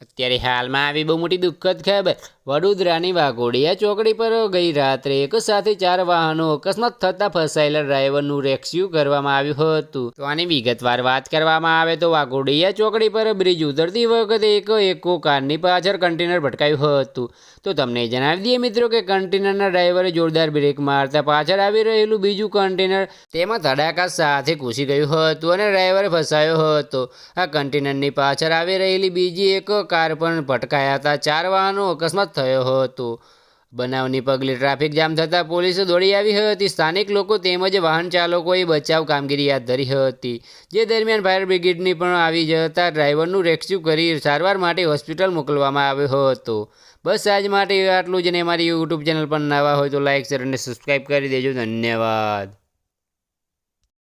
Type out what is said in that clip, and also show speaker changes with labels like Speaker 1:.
Speaker 1: ત્યારે હાલમાં આવી બહુ મોટી દુઃખદ ખબર. વડોદરાની વાઘોડિયા ચોકડી પર ગઈ રાત્રે એક સાથે ચાર વાહનો અકસ્માત થતાં ફસાયેલા ડ્રાઈવરનું રેસ્ક્યુ કરવામાં આવ્યું હતું. તો આની વિગતવાર વાત કરવામાં આવે તો વાઘોડિયા ચોકડી પર બ્રિજ ઉતરતી વખતે એક એકો કારની પાછળ કન્ટેનર ભટકાયું હતું. તો તમને જણાવી દઈએ મિત્રો કે કન્ટેનરના ડ્રાઈવરે જોરદાર બ્રેક મારતા પાછળ આવી રહેલું બીજું કન્ટેનર તેમાં ધડાકા સાથે ઘૂસી ગયું હતું અને ડ્રાઈવર ફસાયો હતો. આ કન્ટેનરની પાછળ આવી રહેલી બીજી એક કાર પણ ભટકાયા હતા. ચાર વાહનો અકસ્માત થયો હતો. બનાવની પગલે ટ્રાફિક જામ થતાં પોલીસે દોડી આવી હતી. સ્થાનિક લોકો તેમજ વાહન ચાલકોએ બચાવ કામગીરી હાથ ધરી હતી. જે દરમિયાન ફાયર બ્રિગેડની પણ આવી જતા ડ્રાઈવરનું રેસ્ક્યુ કરી સારવાર માટે હોસ્પિટલ મોકલવામાં આવ્યો હતો. બસ આજ માટે આટલું જ ને મારી યુટ્યુબ ચેનલ પર નવા હોય તો લાઇક શેર અને સબસ્ક્રાઈબ કરી દેજો. ધન્યવાદ.